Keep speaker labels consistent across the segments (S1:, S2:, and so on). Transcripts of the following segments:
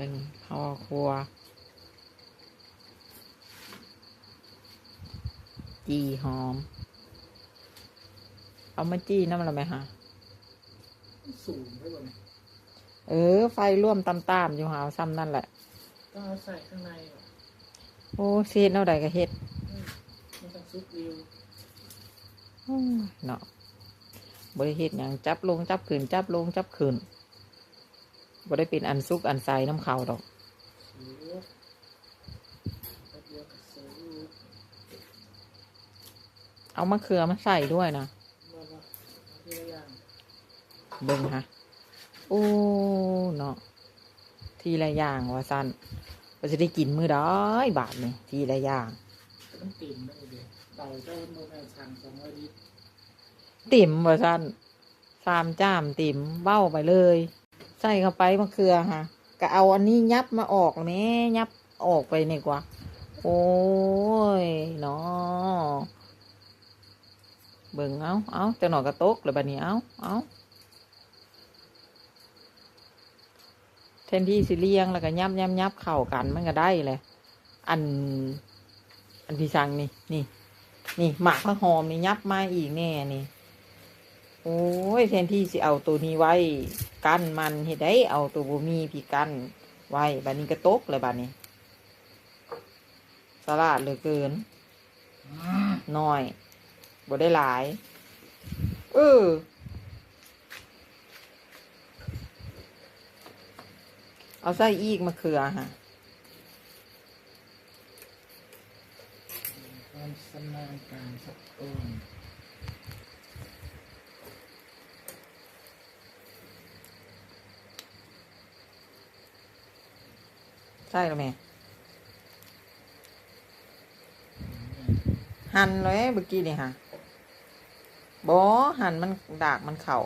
S1: เบิ่งข้าวครัวจีหอม เอามาจี้น้ำอะไรไหมฮะ
S2: สูงได้บ่เนี่ย
S1: เออ ไฟร่วมตามๆอยู่หาวซ้ำนั่นแหละ
S2: ต้องเอาใส่ข้างในเหรอ
S1: โอ้เสียดเอาใดก็เฮ็ด
S2: อืมมันต้องซุปเร็ว
S1: โอ้ยเนาะบริเฮ็ดหยังจับลงจับขืนจับลงจับขืน บ่ได้เป็นอันซุกอันใสน้ำเขาดอก
S2: เอา
S1: มะเขือมาใส่ด้วยนะ
S2: เบิ่
S1: งฮะโอ้เนาะทีละอย่างว่าสั้นว่าจะได้กินมือด้บาทนี่ทีละอย่าง
S2: ต้องติ่มนะเดี๋ยวเต่าเจ้าโมแมนสั่งสองร้อยลิตร
S1: ติ่มว่าสั้นสามจ้ามติ่มเบ้าไปเลย ใส่เข้าไปมะเขือฮะก็เอาอันนี้ยับมาออกแม่ยับออกไปนี่กว่า โอ้ยเนาะเบิ่งเอาเอาจะหน่อยกระตกเลยบัดนี้เอาเอาแทนที่สิเลี้ยงแล้วก็ยับยับยับเข้ากันมันก็ได้เลย อัน อันพี่สังนี่นี่ นี่หมากพระหอมนี่ยับมาอีกแน่นี่ โอ้ยแทนที่สิเอาตัวนี้ไว้กั้นมันเฮ็ดได้เอาตัวบ่มีพี่กั้นไว้บัดนี้ก็ตกเลยบัดนี้สลัดเหลือเกินน้อยบ่ได้หลาย เออเอาใส่อีกมะเขือฮะ
S2: ความสำนาญการสักอน
S1: ใช่หรือไม่หั่นเลยเมื่อกี้นี่ฮะบอหั่นมันดากมันเข่า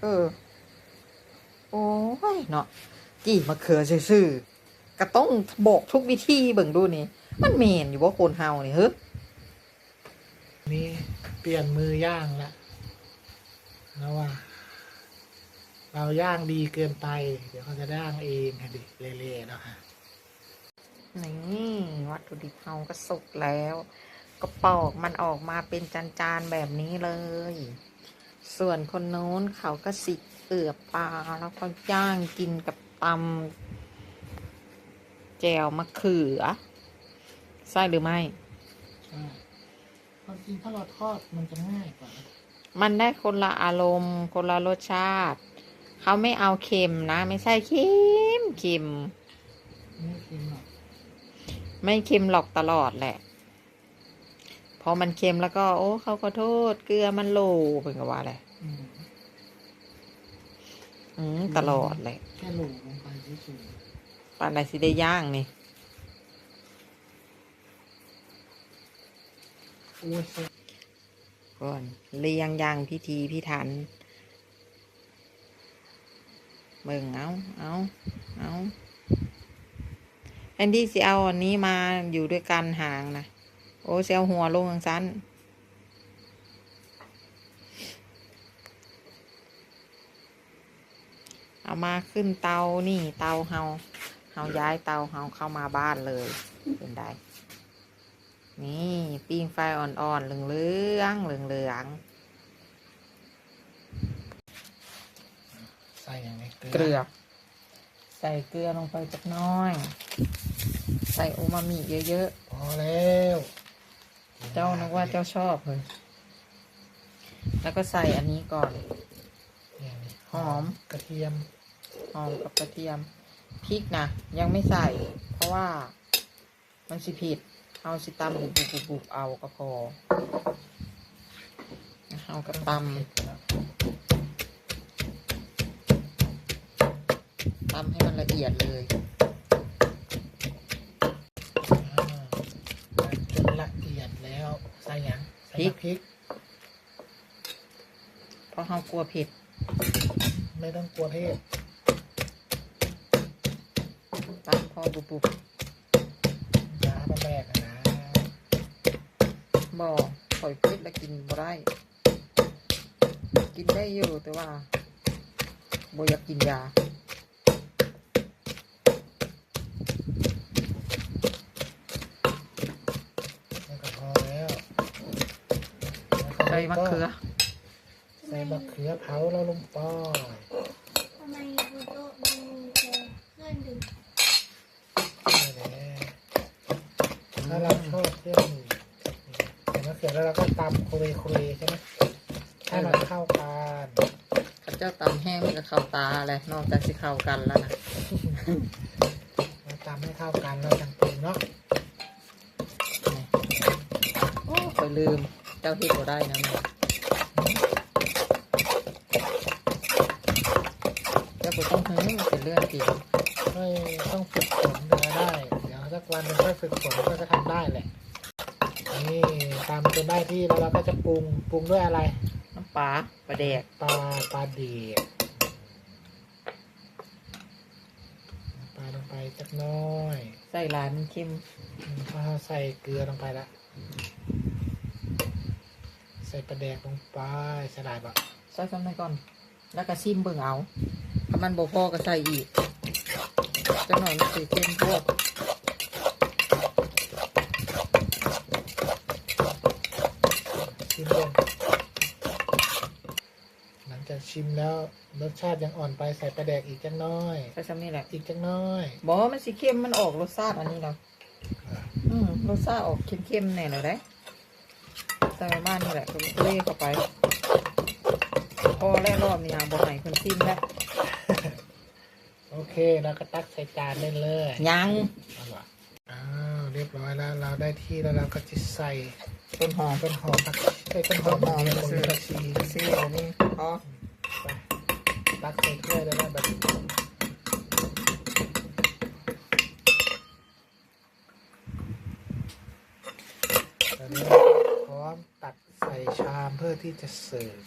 S1: เออ โอ้ยเนาะจีมะเขือซื่อๆก็ต้องบอกทุกวิธีเบิ่งดูนี่ มันเมนอยู่ว่าคนเฮานี่เฮ้ย
S2: นี่เปลี่ยนมือย่างละแล้วว่า เราย่างดีเกินไป เดี๋ยวเขาจะย่างเองค่ะดิเละๆเนาะฮะ
S1: นี่วัตถุดิบเฮาก็สุกแล้ว ก็ปอกมันออกมาเป็นจานๆแบบนี้เลย ส่วนคนโน้นเขาก็สิเอือบปลาแล้วก็ย่างกินกับตำแจวมะเขือใช่หรือไม่
S2: ใช่ความจริงถ้าเราทอดมันจะง่ายกว่า
S1: มันได้คนละอารมณ์ คนละรสชาติ เขาไม่เอาเค็มนะ ไม่ใช่เค็มเค็ม
S2: ไม่เค็มหรอก
S1: ไม่เค็มหรอกตลอดแหละ พอมันเค็มแล้วก็ โอ้เขาขอโทษ เกลือมันโลเป็นกับว่าอะไร
S2: อืม
S1: อืมตลอดเลย
S2: แค่โหลลงไปเฉย
S1: ปานใดสิได้ย่างนี่
S2: ๆโอ้ยเสร็จ
S1: ก่อนเรียงย่างพิธีพิถันเบิ่งเอา เอา เอาแอ นดี้สิเอาอันนี้มาอยู่ด้วยกันห่างนะโอ้เซลหัวลงทางสั้นเอามาขึ้นเตานี่เตาเฮาเฮาย้ายเตาเฮาเข้ามาบ้านเลยเป็นไดนี่ปิ้งไฟอ่อนๆเหลืองๆเหลือง
S2: ใส่อย่างนี้
S1: ๆเกลือ ใส่เกลือลงไปจักหน้อย ใส่อูมามิเยอะ
S2: พอแล้ว
S1: ๆ เจ้านึกว่าเจ้าชอบเลย แล้วก็ใส่อันนี้ก่อน
S2: เนี่ยนี่
S1: หอม
S2: กระเทียม
S1: หอมกับกระเทียมพริกนะยังไม่ใส่ เพราะว่ามันสิผิดเอาสิตำบุบบุบบุบบุบเอาก็พอเอากระตำตำให้มัน ละเอียดเลย
S2: อ่าจนละเอียดแล้วใส่หยังใส่
S1: พริก
S2: น้ำพริก
S1: เพราะเรากลัวเผ็ด
S2: ไม่ต้องกลัวเทศ
S1: ตำพอบุบบุบ
S2: ยาบะแบกอะนะ
S1: บ่ปล่อยเผ็ดแล้วกินบ่ได้ กินได้อยู่แต่ว่าบ่อยากกินยา มะเขือ
S2: ใส่มะเขือเผาแล้วลงไป
S3: ทำไมบนโตะมีแต่เครื่องดื่ม
S2: นี่แหละถ้าเราชอบเครื่องดื่มใส่มะเขือแล้วเราก็ตำคุยคุยใช่ไหมให้มันเข้ากัน
S1: ข้าเจ้าตำแห้งมันก็เข้าตาเลยนอกจากสิเข้ากันแล้วนะ
S2: เราตำให้เข้ากันแล้วจังปรุงเนาะ
S1: โอ้ไปลืม เจ้าที่ก็ได้นะแม่เจ้าก็ต้องหื้อมันเป็นเรื่องจริง
S2: ไม่ต้องฝึกฝนถึงจะได้ เดี๋ยวสักวันหนึงค่อยฝึกฝนก็จะทำได้แหละ นี่ตำจนได้ที่แล้วเราก็จะปรุงปรุงด้วยอะไร
S1: น้ำปลาปลาแดก
S2: ปลาปลาเดียบปลาลงไปจักหน้อย
S1: ใส่ลายมันเค็ม
S2: อืมพอเราใส่เกลือลงไปละ ใส่ปลาแดกลงไปใส่ลายบะ
S1: ใส่ซ้ำไปก่อน แล้วก็ซิมเบิ่งเอาถ้ามันบ่พอก็ใส่อีกจังหน่อยมันสิเค็มพวก
S2: ชิมลงหลังจากชิมแล้วรสชาติยังอ่อนไปใส่ปลาแดกอีกจักหน้อย
S1: ใส่ซ้ำนี่แหละ
S2: อีกจักหน้อย
S1: บอกว่ามันสีเข้มมันออกรสชาติอันนี้เนาะอืมรสชาติออกเข้มๆแน่เลยได้ ใส่บ้านนี่แหละก็เล่เข้าไป พอแล้วรอบนี้อะบอกให้คนซิมแล้ว
S2: โอเคแล้วก็ตักใส่จานเล่นเลย
S1: ยัง
S2: เอาล่ะอ้าวเรียบร้อยแล้วเราได้ที่แล้วเราก็จะใส่
S1: ต้นหอม
S2: ต้นหอมผักไอ้ยต้นหอม
S1: ต้นหอม
S2: นี่
S1: ซื้
S2: ผ
S1: อ
S2: งผักชี
S1: ซีอันนี้อ๋อ
S2: ไปตักใส่ถ้วยได้แล้วแบบนี้ตอนนี้พร้อมตักใส่ชามเพื่อที่จะเสิร์ฟ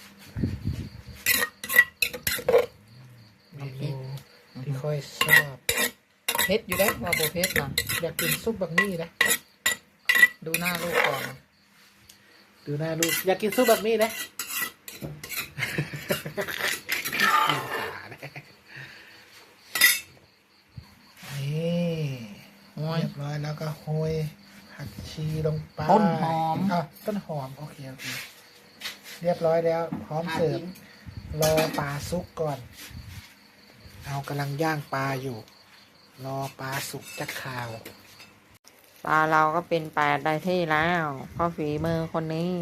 S2: เมนูที่ค่อยชอบ
S1: เผ็ดอยู่ได้ว่าโบเผ็ดนะ
S2: อยากกินซุปบักมี่นะ
S1: ดูหน้าลูกก่อนนะ
S2: ดูหน้าลูก อยากกินซุปบักมี่นะนี่
S1: โอ้ย
S2: เรียบร้อยแล้วก็โรยผักชีลงไป
S1: ต้นหอม
S2: อะต้นหอม โอเค โอเค เรียบร้อยแล้ว พร้อมเสิร์ฟรอปลาซุกก่อนเรากำลังย่างปลาอยู่ รอปลาสุกจะขาว
S1: ปลาเราก็เป็นแปดได้ที่แล้วเพราะฝีมือคนนี้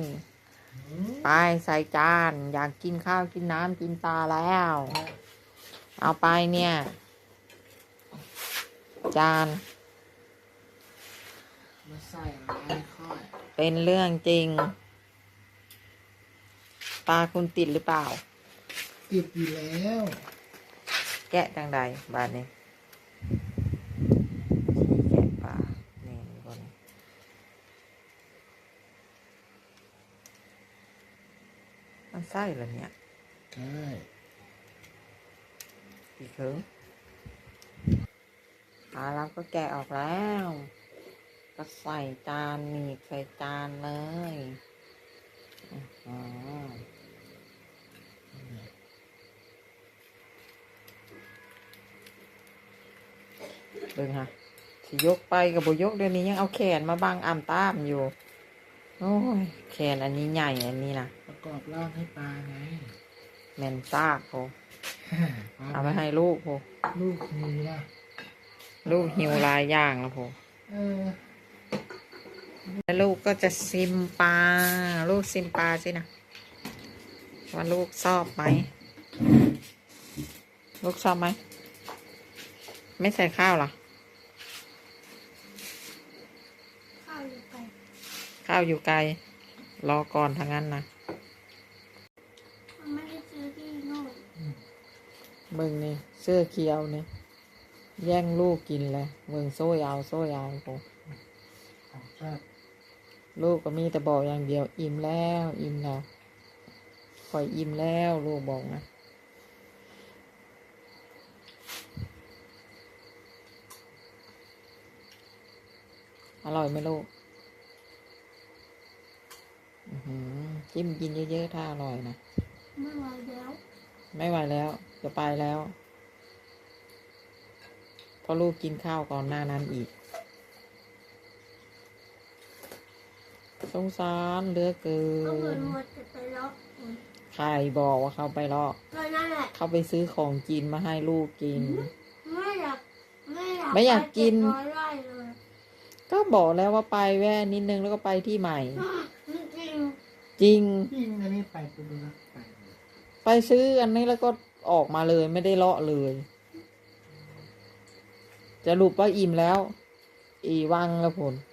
S1: ไปใส่จาน อยากกินข้าวกินน้ำกินปลาแล้ว เอาไปเนี่ย จาน
S2: มาใส่อะไรค่อย
S1: เป็นเรื่องจริง ปลาคุณติดหรือเปล่า
S2: ติดอยู่แล้ว
S1: แกะจังใดบาดนี้แกะปลานี่มีบนมันไส้เหรอเนี่ย
S2: ใช่
S1: อีกครึ่งปลาเราก็แกะออกแล้ว ก็ใส่จานหนีบใส่จานเลย เบิ่งฮะสิยกไปกับบยกเดี๋ยวนี้ยังเอาแขนมาบังอ่ำตามอยู่ โอ้ยแขนอันนี้ใหญ่อันนี้นะ
S2: ประกอบร่างให้ปลาไง
S1: แมนซากโพเอาไปให้ลูกโพ
S2: ลูกมีนะ
S1: ลูกหิวหลายอย่างแล้วโพ
S2: เออ
S1: แล้วลูกก็จะซิมปลา ลูกซิมปลาสินะว่าลูกชอบไหม ลูกชอบไหม ไม่ใส่ข้าวเหรอ
S3: ข้าวอยู่ไป
S1: ข้าวอยู่ไกล รอก่อนทางนั้นนะ
S3: มันไม่ได้ซื้อที่โน่น
S1: มึงนี่เสื้อเขียวนี่แย่งลูกกินเลยมึงโซ่ยาวโซ่ยาวโพ
S2: ของชอบ
S1: ลูกก็มีแต่บอกอย่างเดียว อิ่มแล้ว อิ่มแล้วคอยอิ่มแล้ว ลูกบอกนะ อร่อยไหมลูกอื้อหือจิ้มกินเยอะๆ ถ้าอร่อยนะ
S3: ไม่ไหวแล้ว
S1: ไม่ไหวแล้ว จะไปแล้วเพราะลูกกินข้าวก่อนหน้านั้นอีก สงสารเหลือเกิ
S3: ก็เหมือน
S1: น
S3: หมดจะไปล็อกอืม
S1: ใครบอกว่าเขาไปลอก
S3: ก็นั่นแหละ
S1: เขาไปซื้อของกินมาให้ลูกกิน
S3: ไม่อยาก ไม่อยาก
S1: ไม่อยากกิน ก็บอกแล้วว่าไปแว่นิดนึงแล้วก็ไปที่ใหม่
S3: จริง
S1: จริง
S2: ยิ่งอันนี้ไปไปดูนะไป
S1: ไปซื้ออันนี้แล้วก็ออกมาเลยไม่ได้เลาะเลย จะรูปว่าอิ่มแล้ว อีวังแล้วผล
S3: ๆ